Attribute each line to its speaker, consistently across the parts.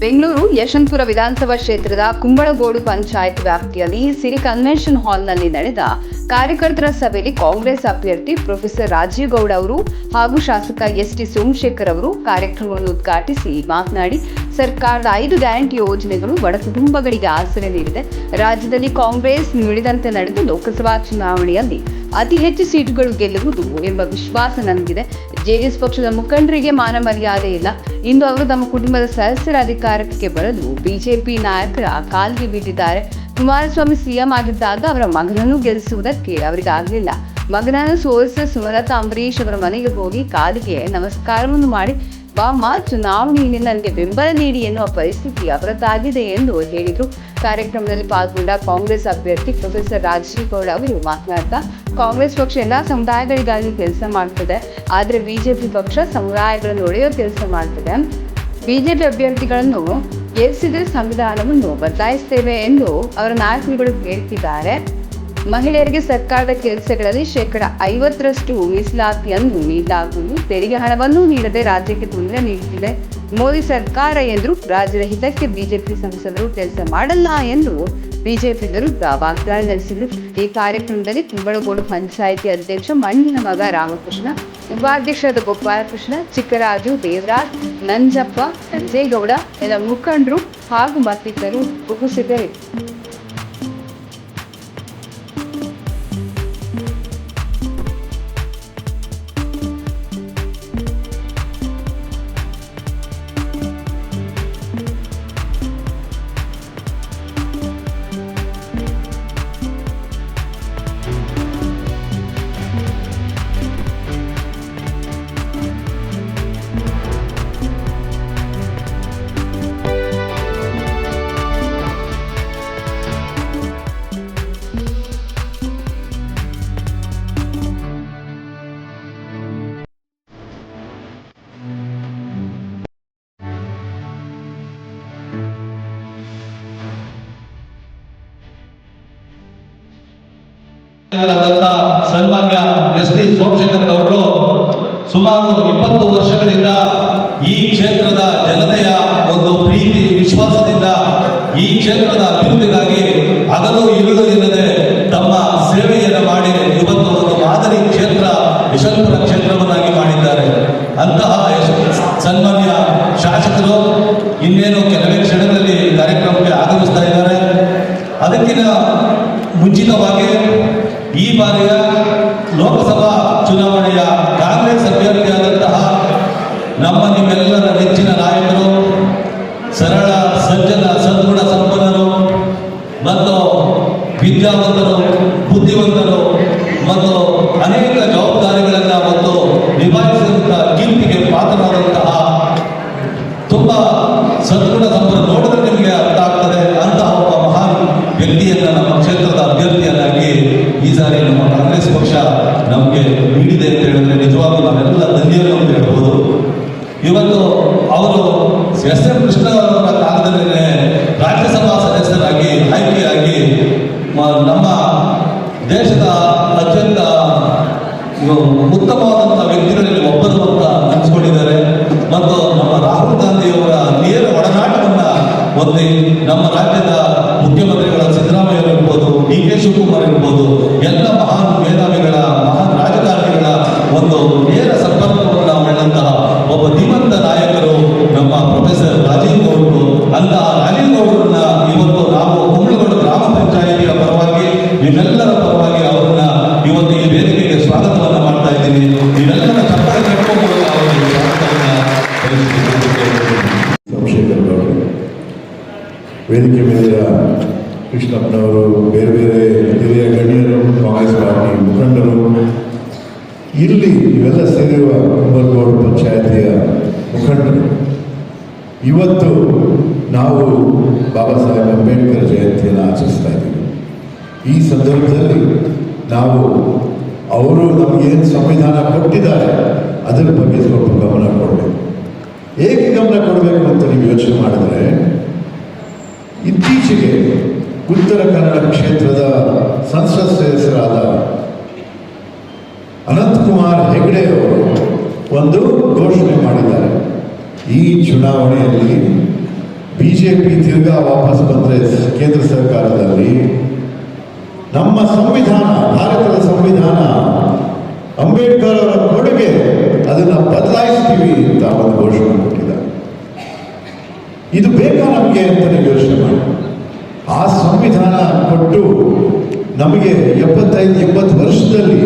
Speaker 1: ಬೆಂಗಳೂರು ಯಶವಂತಪುರ ವಿಧಾನಸಭಾ ಕ್ಷೇತ್ರದ ಕುಂಬಳಗೋಡು ಪಂಚಾಯತ್ ವ್ಯಾಪ್ತಿಯಲ್ಲಿ ಸಿರಿ ಕನ್ವೆನ್ಷನ್ ಹಾಲ್ನಲ್ಲಿ ನಡೆದ ಕಾರ್ಯಕರ್ತರ ಸಭೆಯಲ್ಲಿ ಕಾಂಗ್ರೆಸ್ ಅಭ್ಯರ್ಥಿ ಪ್ರೊಫೆಸರ್ ರಾಜೀವ್ ಗೌಡ ಅವರು ಹಾಗೂ ಶಾಸಕ ಎಸ್ ಟಿ ಸೋಮಶೇಖರ್ ಅವರು ಕಾರ್ಯಕ್ರಮವನ್ನು ಉದ್ಘಾಟಿಸಿ ಮಾತನಾಡಿ ಸರ್ಕಾರದ ಐದು ಗ್ಯಾರಂಟಿ ಯೋಜನೆಗಳು ಬಡ ಕುಟುಂಬಗಳಿಗೆ ಆಸರೆ ನೀಡಿದೆ. ರಾಜ್ಯದಲ್ಲಿ ಕಾಂಗ್ರೆಸ್ ನುಡಿದಂತೆ ನಡೆದು ಲೋಕಸಭಾ ಚುನಾವಣೆಯಲ್ಲಿ ಅತಿ ಹೆಚ್ಚು ಸೀಟುಗಳು ಗೆಲ್ಲುವುದು ಎಂಬ ವಿಶ್ವಾಸ ನನಗಿದೆ ಜೆಡಿಎಸ್ ಪಕ್ಷದ ಮುಖಂಡರಿಗೆ ಮಾನ ಮರ್ಯಾದೆ ಇಲ್ಲ. ಇಂದು ಅವರು ತಮ್ಮ ಕುಟುಂಬದ ಸದಸ್ಯರ ಅಧಿಕಾರಕ್ಕೆ ಬರಲು ಬಿಜೆಪಿ ನಾಯಕರ ಕಾಲಿಗೆ ಬಿದ್ದಿದ್ದಾರೆ ಕುಮಾರಸ್ವಾಮಿ ಸಿಎಂ ಆಗಿದ್ದಾಗ ಅವರ ಮಗನನ್ನು ಗೆಲ್ಲಿಸುವುದಕ್ಕೆ ಅವರಿಗಾಗಲಿಲ್ಲ. ಮಗನನ್ನು ಸೋಲಿಸಿದ ಸುಮಲತಾ ಅಂಬರೀಶ್ ಅವರ ಮನೆಗೆ ಹೋಗಿ ಕಾಲಿಗೆ ನಮಸ್ಕಾರವನ್ನು ಮಾಡಿ ಬಾಮ್ಮ ಚುನಾವಣೆಯಲ್ಲಿ ನನಗೆ ಬೆಂಬಲ ನೀಡಿ ಎನ್ನುವ ಪರಿಸ್ಥಿತಿ ಅವರದ್ದಾಗಿದೆ ಎಂದು ಹೇಳಿದರು. ಕಾರ್ಯಕ್ರಮದಲ್ಲಿ ಪಾಲ್ಗೊಂಡ ಕಾಂಗ್ರೆಸ್ ಅಭ್ಯರ್ಥಿ ಪ್ರೊಫೆಸರ್ ರಾಜಶೇಖೌಡ ಅವರು ಮಾತನಾಡ್ತಾ, ಕಾಂಗ್ರೆಸ್ ಪಕ್ಷ ಎಲ್ಲ ಸಮುದಾಯಗಳಿಗಾಗಿ ಕೆಲಸ ಮಾಡ್ತದೆ, ಆದರೆ ಬಿಜೆಪಿ ಪಕ್ಷ ಸಮುದಾಯಗಳನ್ನು ಒಡೆಯೋ ಕೆಲಸ ಮಾಡ್ತದೆ. ಬಿಜೆಪಿ ಅಭ್ಯರ್ಥಿಗಳನ್ನು ಗೆಲ್ಲಿಸಿದರೆ ಸಂವಿಧಾನವನ್ನು ಬದಲಾಯಿಸ್ತೇವೆ ಎಂದು ಅವರ ನಾಯಕರುಗಳು ಹೇಳ್ತಿದ್ದಾರೆ. ಮಹಿಳೆಯರಿಗೆ ಸರ್ಕಾರದ ಕೆಲಸಗಳಲ್ಲಿ ಶೇಕಡ ಐವತ್ತರಷ್ಟು ಮೀಸಲಾತಿಯನ್ನು ನೀಡಲಾಗುವುದು. ತೆರಿಗೆ ಹಣವನ್ನು ನೀಡದೆ ರಾಜ್ಯಕ್ಕೆ ತೊಂದರೆ ನೀಡುತ್ತಿದೆ. ಮೋದಿ ಸರ್ಕಾರ ಎಂದರು ರಾಜ್ಯದ ಹಿತಕ್ಕೆ ಬಿಜೆಪಿ ಸಂಸದರು ಕೆಲಸ ಮಾಡಲ್ಲ ಎಂದು ಬಿಜೆಪಿ ವಿರುದ್ಧ ವಾಗ್ದಾಳಿ ನಡೆಸಿದರು. ಈ ಕಾರ್ಯಕ್ರಮದಲ್ಲಿ ಕುಂಬಳಗೋಡು ಪಂಚಾಯಿತಿ ಅಧ್ಯಕ್ಷ, ಮಣ್ಣಿನ ಮಗ ರಾಮಕೃಷ್ಣ, ಉಪಾಧ್ಯಕ್ಷರಾದ ಗೋಪಾಲಕೃಷ್ಣ, ಚಿಕ್ಕರಾಜು ದೇವರಾಜ್, ನಂಜಪ್ಪ ಸಂಜೇಗೌಡ ಎಲ್ಲ ಮುಖಂಡರು ಹಾಗೂ ಮತ್ತಿತರರು ಉಪಸ್ಥಿತರಿದ್ದರು.
Speaker 2: ಸನ್ಮಾನ್ಯ ಎಸ್ ಟಿ ಸೋಮಶೇಖರ್ ಅವರು ಸುಮಾರು ಇಪ್ಪತ್ತು ವರ್ಷಗಳಿಂದ ಈ ನಿಮ್ಮೆಲ್ಲರ ಪರವಾಗಿ ಅವರನ್ನ ಇವತ್ತು ಈ ವೇದಿಕೆಗೆ ಸ್ವಾಗತವನ್ನ ಮಾಡ್ತಾ ಇದ್ದೀನಿ ನೀವೆಲ್ಲರ.
Speaker 3: ಸೋಮಶೇಖರ್ ಗೌಡರು ವೇದಿಕೆ ಮೇಲಿನ ಕೃಷ್ಣಪ್ಪನವರು, ಬೇರೆ ಬೇರೆ ಹಿರಿಯ ಗಣ್ಯರು, ಕಾಂಗ್ರೆಸ್ ಪಾರ್ಟಿ ಮುಖಂಡರು, ಇಲ್ಲಿ ಇವೆಲ್ಲ ಸೇರಿರುವ ಕುಂಬರ್ಗೋಡು ಪಂಚಾಯತಿಯ ಮುಖಂಡರು ಇವತ್ತು ನಾವು ಬಾಬಾ ಸಾಹೇಬ್ ಅಂಬೇಡ್ಕರ್ ಜಯಂತಿಯನ್ನು ಆಚರಿಸ್ತಾ ಇದ್ದೀವಿ ಈ ಸಂದರ್ಭದಲ್ಲಿ ನಾವು ಅವರು ನಮಗೇನು ಸಂವಿಧಾನ ಕೊಟ್ಟಿದ್ದಾರೆ, ಅದರ ಬಗ್ಗೆ ಸ್ವಲ್ಪ ಗಮನ ಕೊಡಬೇಕು. ಹೇಗೆ ಗಮನ ಕೊಡಬೇಕು ಅಂತ ನೀವು ಯೋಚನೆ ಮಾಡಿದ್ರೆ, ಇತ್ತೀಚೆಗೆ ಉತ್ತರ ಕನ್ನಡ ಕ್ಷೇತ್ರದ ಸಂಸತ್ ಸದಸ್ಯರಾದ ಅನಂತಕುಮಾರ್ ಹೆಗಡೆ ಅವರು ಒಂದು ಘೋಷಣೆ ಮಾಡಿದ್ದಾರೆ. ಈ ಚುನಾವಣೆಯಲ್ಲಿ ಬಿಜೆಪಿ ತಿರ್ಗಾ ವಾಪಸ್ ಬಂದರೆ ಕೇಂದ್ರ ಸರ್ಕಾರದಲ್ಲಿ ನಮ್ಮ ಸಂವಿಧಾನ, ಭಾರತದ ಸಂವಿಧಾನ ಅಂಬೇಡ್ಕರ್ ಅವರ ಕೊಡುಗೆ ಅದನ್ನ ಬದಲಾಯಿಸ್ತೀವಿ ಅಂತ ಒಂದು ಘೋಷಣೆ ಕೊಟ್ಟಿದ್ದಾರೆ. ಇದು ಬೇಕಾ ನಮಗೆ ಅಂತ ನೀವು ಯೋಚನೆ ಮಾಡಿ. ಆ ಸಂವಿಧಾನ ಕೊಟ್ಟು ನಮಗೆ ಎಪ್ಪತ್ತೈದು, ಎಪ್ಪತ್ತು ವರ್ಷದಲ್ಲಿ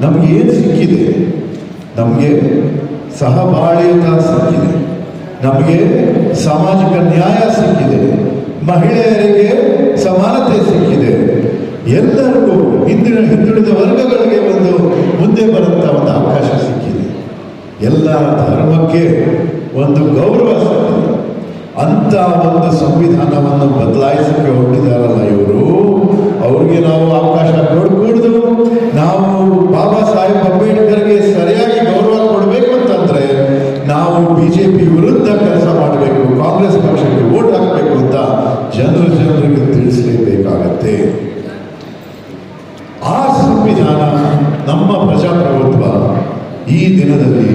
Speaker 3: ನಮಗೆ ಏನು ಸಿಕ್ಕಿದೆ? ನಮಗೆ ಸಹಬಾಳ್ಯತ ಸಿಕ್ಕಿದೆ. ನಮಗೆ ಸಾಮಾಜಿಕ ನ್ಯಾಯ ಸಿಕ್ಕಿದೆ. ಮಹಿಳೆಯರಿಗೆ ಸಮಾನತೆ ಸಿಕ್ಕಿದೆ. ಎಲ್ಲರಿಗೂ ಹಿಂದಿನ ಹಿಂದುಳಿದ ವರ್ಗಗಳಿಗೆ ಒಂದು ಮುಂದೆ ಬರುವಂಥ ಒಂದು ಅವಕಾಶ ಸಿಕ್ಕಿದೆ. ಎಲ್ಲ ಧರ್ಮಕ್ಕೆ ಒಂದು ಗೌರವ ಸಿಕ್ಕಿದೆ. ಅಂತ ಒಂದು ಸಂವಿಧಾನವನ್ನು ಬದಲಾಯಿಸಕ್ಕೆ ಹೊರಟಿದಾರಲ್ಲ ಇವರು, ಅವ್ರಿಗೆ ನಾವು ಅವಕಾಶ ಕೊಡ್ಕೂಡ್ದು ನಾವು ಬಾಬಾ ಸಾಹೇಬ್ ಅಂಬೇಡ್ಕರ್ಗೆ ಸರಿಯಾಗಿ ಗೌರವ ಕೊಡಬೇಕು ಅಂತಂದ್ರೆ ನಾವು ಬಿಜೆಪಿ ವಿರುದ್ಧ ಕೆಲಸ ಮಾಡಬೇಕು ಕಾಂಗ್ರೆಸ್ ಪಕ್ಷಕ್ಕೆ ವೋಟ್ ಹಾಕಬೇಕು ಅಂತ ಜನರು ಜನರಿಗೆ ತಿಳಿಸಲೇಬೇಕಾಗತ್ತೆ ಆ ಸಂವಿಧಾನ ನಮ್ಮ ಪ್ರಜಾಪ್ರಭುತ್ವ ಈ ದಿನದಲ್ಲಿ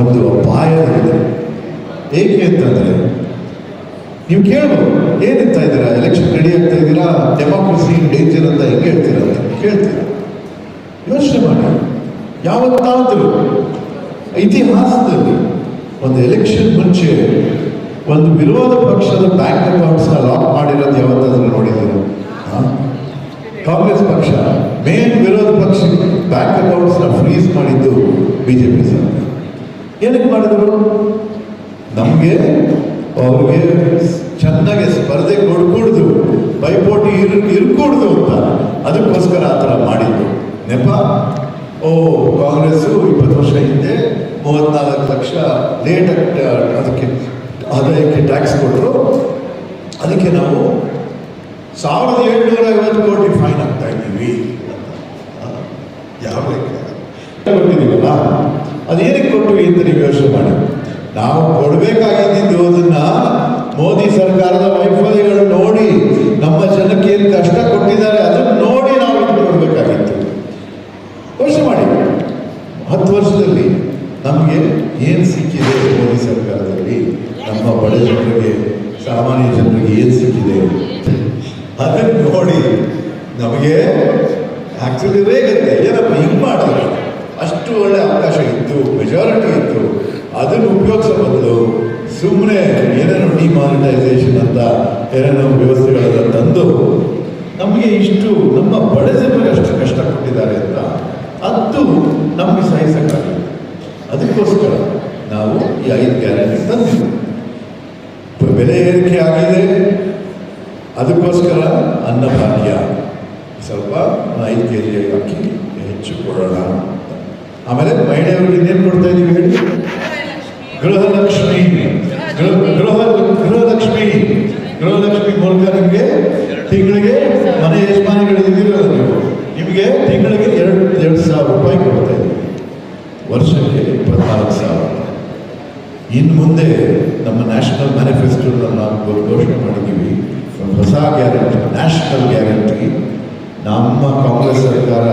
Speaker 3: ಒಂದು ಅಪಾಯದಲ್ಲಿದೆ ಏಕೆ ಅಂತಂದರೆ, ನೀವು ಕೇಳ್ಬೋದು ಏನಂತ ಇದ್ದೀರಾ? ಎಲೆಕ್ಷನ್ ರೆಡಿ ಆಗ್ತಾ ಇದ್ದೀರಾ? ಡೆಮಾಕ್ರಸಿ ಡೇಂಜರ್ ಅಂತ ಹೆಂಗೆ ಹೇಳ್ತೀರಾ ಅಂತ ಕೇಳ್ತೀರಾ? ಯೋಚನೆ ಮಾಡಿ. ಯಾವತ್ತಾದರೂ ಇತಿಹಾಸದಲ್ಲಿ ಒಂದು ಎಲೆಕ್ಷನ್ ಮುಂಚೆ ಒಂದು ವಿರೋಧ ಪಕ್ಷದ ಬ್ಯಾಂಕ್ ಅಕೌಂಟ್ಸ್ನ ಲಾಕ್ ಮಾಡಿರೋದು ಯಾವತ್ತಾದ್ರೂ ನೋಡಿದ್ದೀರಾ? ಕಾಂಗ್ರೆಸ್ ಪಕ್ಷ ಮೇನ್ ವಿರೋಧ ಪಕ್ಷ ಬ್ಯಾಂಕ್ ಅಕೌಂಟ್ಸ್ನ ಫ್ರೀಸ್ ಮಾಡಿದ್ದು ಬಿ ಬಿಜೆಪಿ ಸರ್ಕಾರ ಏನಕ್ಕೆ ಮಾಡಿದ್ರು? ನಮಗೆ ಅವ್ರಿಗೆ ಚೆನ್ನಾಗಿ ಸ್ಪರ್ಧೆ ಕೊಡ್ಕೂಡ್ದು, ಪೈಪೋಟಿ ಇರ್, ಇರ್ಕೂಡ್ದು ಅಂತ ಅದಕ್ಕೋಸ್ಕರ ಆ ಥರ ಮಾಡಿದ್ದು. ನೆಪ? ಓ, ಕಾಂಗ್ರೆಸ್ಸು ಇಪ್ಪತ್ತು ವರ್ಷ ಹಿಂದೆ ಮೂವತ್ನಾಲ್ಕು ಲಕ್ಷ ಲೇಟ್ ಅದಕ್ಕೆ ಆದಾಯಕ್ಕೆ ಟ್ಯಾಕ್ಸ್ ಕೊಟ್ಟರು ಅದಕ್ಕೆ ನಾವು ಸಾವಿರದ ಏಳ್ನೂರ ಐವತ್ತು ಕೋಟಿ ಫೈನ್ ಆಗ್ತಾ ಇದ್ದೀವಿ. ಯಾವ ಲೆಕ್ಕ ಕೊಟ್ಟಿದ್ದೀವಲ್ಲ ಅದೇನಕ್ಕೆ ಕೊಟ್ಟಿವಿ ಅಂತ ನೀವು ಯೋಚನೆ ಮಾಡಿ? ನಾವು ಕೊಡಬೇಕಾಗಿದ್ದು ಅದನ್ನ ಮೋದಿ ಸರ್ಕಾರದ ವೈಫಲ್ಯಗಳು ನೋಡಿ, ನಮ್ಮ ಜನಕ್ಕೆ ಏನು ಕಷ್ಟ ಕೊಟ್ಟಿದ್ದಾರೆ ಅದನ್ನು ನೋಡಿ ನಾವು ಇದು ಕೊಡಬೇಕಾಗಿತ್ತು. ಯೋಚನೆ ಮಾಡಿ. ಹತ್ತು ವರ್ಷದಲ್ಲಿ ನಮಗೆ ಏನು ಸಿಕ್ಕಿದೆ ಮೋದಿ ಸರ್ಕಾರದಲ್ಲಿ ನಮ್ಮ ಬಡ ಜನರಿಗೆ ಸಾಮಾನ್ಯ ಜನರಿಗೆ ಏನು ಸಿಕ್ಕಿದೆ ಅದನ್ನು ನೋಡಿ ನಮಗೆ ಆಕ್ಚುಲಿ ರೇಗತ್ತೆ ಏನಪ್ಪ ಹಿಂಗೆ ಮಾಡಿದ್ರೆ ಅಷ್ಟು ಒಳ್ಳೆ ಅವಕಾಶ ಇತ್ತು ಮೆಜಾರಿಟಿ ಇತ್ತು ಅದನ್ನು ಉಪಯೋಗಿಸೋ ಬದಲು ಸುಮ್ಮನೆ ಏನೇನೋ ಡಿಮಾನಿಟೈಸೇಷನ್ ಅಂತ ಏನೇನೋ ವ್ಯವಸ್ಥೆಗಳೆಲ್ಲ ತಂದು ನಮಗೆ ಇಷ್ಟು ನಮ್ಮ ಬಡಜನರಿಗೆ ಅಷ್ಟು ಕಷ್ಟ ಕೊಟ್ಟಿದ್ದಾರೆ ಅಂತ ಅದು ನಮಗೆ ಸಹಿಸಕ್ಕಾಗಲ್ಲ. ಅದಕ್ಕೋಸ್ಕರ ನಾವು ಈ ಐದು ಗ್ಯಾರಂಟಿ ತಂದಿದ್ದೀವಿ. ಬೆಲೆ ಏರಿಕೆ ಆಗಿದೆ. ಅದಕ್ಕೋಸ್ಕರ ಅನ್ನಭಾಗ್ಯ ಸ್ವಲ್ಪ ಐದು ಕೆ ಜಿ ಅಕ್ಕಿ ಹೆಚ್ಚು ಕೊಡೋಣ. ಆಮೇಲೆ ಮಹಿಳೆಯರಿಗೆ ಇನ್ನೇನು ಕೊಡ್ತಾ ಇದ್ದೀವಿ ಹೇಳಿ? ಗೃಹಲಕ್ಷ್ಮಿ. ಗೃಹ ಗೃಹ ಗೃಹಲಕ್ಷ್ಮಿ ಗೃಹಲಕ್ಷ್ಮಿ ಮೂಲಕ ನಿಮಗೆ ತಿಂಗಳಿಗೆ ಮನೆ ಯಜಮಾನಿಗಳು ಇದ್ದೀರಲ್ಲ ನೀವು ನಿಮಗೆ ತಿಂಗಳಿಗೆ ಎರಡು ಎರಡು ಸಾವಿರ ರೂಪಾಯಿ ಕೊಡ್ತಾ ಇದ್ದೀವಿ ವರ್ಷಕ್ಕೆ ಇಪ್ಪತ್ನಾಲ್ಕು ಸಾವಿರ. ಇನ್ನು ಮುಂದೆ ನಮ್ಮ ನ್ಯಾಷನಲ್ ಮ್ಯಾನಿಫೆಸ್ಟೋದಲ್ಲಿ ನಾವು ಘೋಷಣೆ ಮಾಡಿದ್ದೀವಿ. ಹೊಸ ಗ್ಯಾರಂಟಿ, ನ್ಯಾಷನಲ್ ಗ್ಯಾರಂಟಿ. ನಮ್ಮ ಕಾಂಗ್ರೆಸ್ ಸರ್ಕಾರ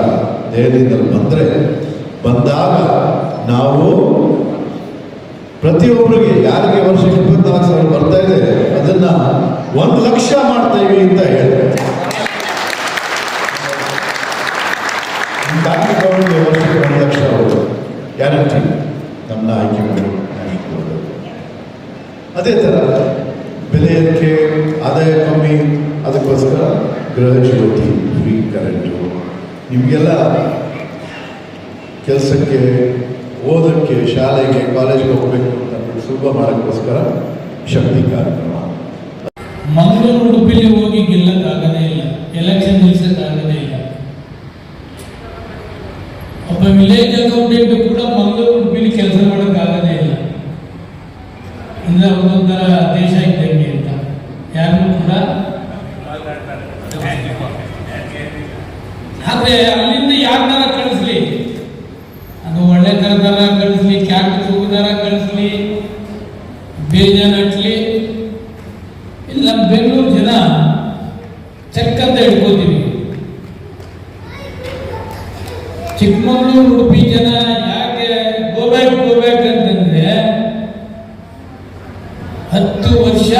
Speaker 3: ದೆಹಲಿಯಲ್ಲಿ ಬಂದರೆ ಬಂದಾಗ ನಾವು ಪ್ರತಿಯೊಬ್ಬರಿಗೆ ಯಾರಿಗೆ ವರ್ಷಕ್ಕೆ ಇಪ್ಪತ್ನಾಲ್ಕು ಸಾವಿರ ಬರ್ತಾ ಇದೆ, ಅದನ್ನ ಒಂದು ಲಕ್ಷ ಮಾಡ್ತಾ ಇವಿ ಅಂತ ಹೇಳ್ತಾರೆ ವರ್ಷಕ್ಕೆ ಒಂದು ಲಕ್ಷ ಅವರು ಗ್ಯಾರಂಟಿ ನಮ್ಮನ್ನ ಆಯ್ಕೆ ಮಾಡಿ ಅದೇ ಥರ ಬೆಲೆ ಏರಿಕೆ, ಆದಾಯ ಕಮ್ಮಿ, ಅದಕ್ಕೋಸ್ಕರ ಗೃಹ ಜ್ಯೋತಿ ಫ್ರೀ ಕರೆಂಟು ನಿಮಗೆಲ್ಲ ಕೆಲಸಕ್ಕೆ ಓದೋಕ್ಕೆ ಶಾಲೆಗೆ, ಕಾಲೇಜ್ಗೆ ಹೋಗಬೇಕು ಅಂತ ಸುಲಭ ಮಾಡೋಕ್ಕೋಸ್ಕರ ಶಕ್ತಿ ಕಾರ್ಯಕ್ರಮ.
Speaker 4: ಮಂಗಳೂರು ಉಡುಪಿಲಿ ಹೋಗಿ ಗೆಲ್ಲಕ್ಕಾಗದೇ ಇಲ್ಲ ಎಲೆಕ್ಷನ್ ನಿಲ್ಸಕ್ಕಾಗದೇ ಇಲ್ಲ. ಒಬ್ಬ ವಿಲೇಜ್ ಅಕೌಂಟೆಂಟ್ ಕೂಡ ಮಂಗಳೂರು ಉಡುಪಿಲಿ ಕೆಲಸ ಮಾಡೋಕ್ಕಾಗದೇ ಇಲ್ಲ. ಅಂದರೆ ಒಂದೊಂದರ ದೇಶ ಚೆಕ್ ಅಂತ ಇಟ್ಕೋತೀವಿ ಚಿಕ್ಕಮಗಳೂರು ಉಡುಪಿ ಜನ ಯಾಕೆ ಗೋಬ್ಯಾಕ್ ಗೋಬ್ಯಾಕ್ ಅಂತಂದ್ರೆ ಹತ್ತು ವರ್ಷ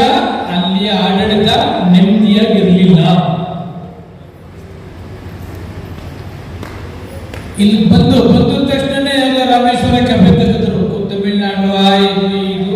Speaker 4: ಅಲ್ಲಿಯ ಆಡಳಿತ ನೆಮ್ಮದಿಯಾಗಿರಲಿಲ್ಲ. ಇಲ್ಲಿ ಬಂದು, ಬಂದ ತಕ್ಷಣನೇ ಎಲ್ಲ ರಾಮೇಶ್ವರಕ್ಕೆ ಅಭ್ಯರ್ಥಿದ್ರು ತಮಿಳ್ನಾಡು ಆಯಿತು ಇದು.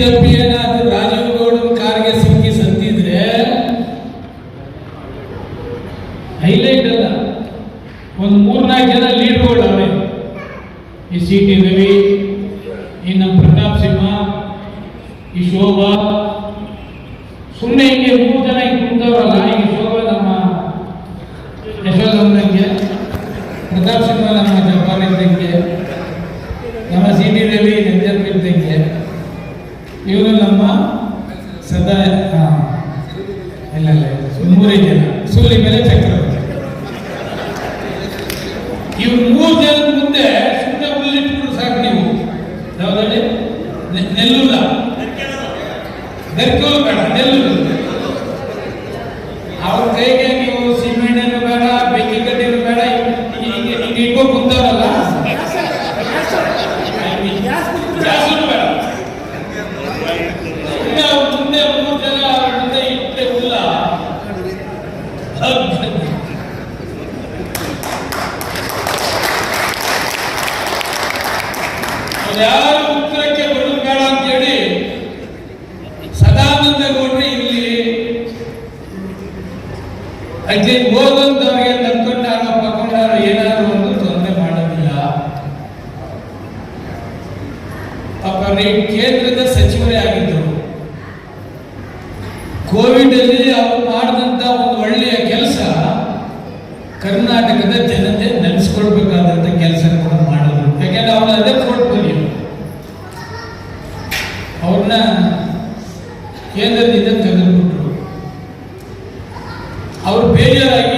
Speaker 4: ತಪ್ಪಿ ಏನಾದ್ರು ರಾಜೀವ್ ಗೌಡನ ಕಾರ್ಗೆ ಸಿಕ್ಕಿ ಸತ್ತಿದ್ರೆ ಹೈಲೈಟ್ ಅಲ್ಲ. ಒಂದು ಮೂರ್ನಾಲ್ಕು ಜನ ಲೀಡ್ಗಳು ಅವೇ ಈ ಸಿ ಟಿ ರವಿ, ಈ ನಮ್ಮ ಪ್ರತಾಪ್ ಸಿಂಹ, ಈ ಶೋಭಾ ಸುಮ್ಮನೆ ಹಿಂಗೆ ಮೂರು ಜನ ಹಿಂಗೆ ಕುಂತವ್ರಲ್ಲ ಈಗ ಶೋಭಾ ನಮ್ಮ ಯಶೋಧಮ್ಮನಿಗೆ ಪ್ರತಾಪ್ ಸಿಂಹ ನಮ್ಮ ಜಬ್ಬಾರ್ ಇದ್ದಂಗೆ ನಮ್ಮ ಸಿ ಟಿ ರವಿ ನಂಜಪ್ಪ ಇದ್ದಂಗೆ ಇವರು ನಮ್ಮ ಸದಾ ಇಲ್ಲ ಮೂರೇ ಜನ ಸೂರ್ಯ ಮೇಲೆ ಚಕ್ರವರ್ತಿ ಇವ್ರು ಮೂರು ಜನ ಮುಂದೆ ಸುಮ್ಮನೆ ಹುಲ್ಲಿಟ್ಬಿಟ್ರು ಸಾಕು ನೀವು. ಯಾವ್ದಲ್ಲಿ ನೆ- ನೆಲ್ಲೂರ ಬೆರ್ಕೋಲು ಬೇಡ ನೆಲ್ಲೂರು. ಅವ್ರ ಕೈಗೆ ನೀವು ಸಿಮೆಂಟ್ ಏನು ಬೇಡ ಬೆಂಕಿ ಕಡ್ಡಿನೂ ಬೇಡ ಹಿಂಗೆ ಹಿಂಗೆ ಇಟ್ಕೊಂಡು ಕುಂತಾರಲ್ಲ ಗ್ಯಾಸೂ ಬೇಡ ಸುಮ್ನೆ ಅವ್ರ ಮುಂದೆ ಮೂರು ಜನ ಅವ್ರ ಮುಂದೆ ಇಟ್ಟೆ ಹುಲ್ಲ ಯಾರು ಉತ್ತರಕ್ಕೆ ಬರೋದು ಬೇಡ ಅಂತೇಳಿ ಸದಾನಂದ ಗೌಡ್ರು ಇಲ್ಲಿ ಅದಕ್ಕೆ ಹೋದಂತವ್ರಿಗೆ ನಡ್ಕೊಂಡಾಗ ಪಕೊಂಡಾಗ ಏನಾದ್ರು ಒಂದು ತೊಂದರೆ ಮಾಡೋದಿಲ್ಲ. ಪಾಪ ಕೇಂದ್ರದ ಸಚಿವರೇ ಆಗಿದ್ದರು ಕೋವಿಡ್ ಅಲ್ಲಿ ಅವರು ಮಾಡಿದಂತ ಒಂದು ಒಳ್ಳೆಯ ಕೆಲಸ ಕರ್ನಾಟಕದ ಜನತೆ ನೆನೆಸ್ಕೊಳ್ಬೇಕಾದಂತ ಕೆಲಸ ಕೂಡ ಮಾಡಿದ್ರು ಯಾಕೆಂದ್ರೆ ಅವ್ರ ಅದೇ ಪೋರ್ಟ್ಫೋಲಿಯೋ. ಅವ್ರನ್ನ ಕೇಂದ್ರದಿಂದ ಅವ್ರು ಬೇಜಾರಾಗಿ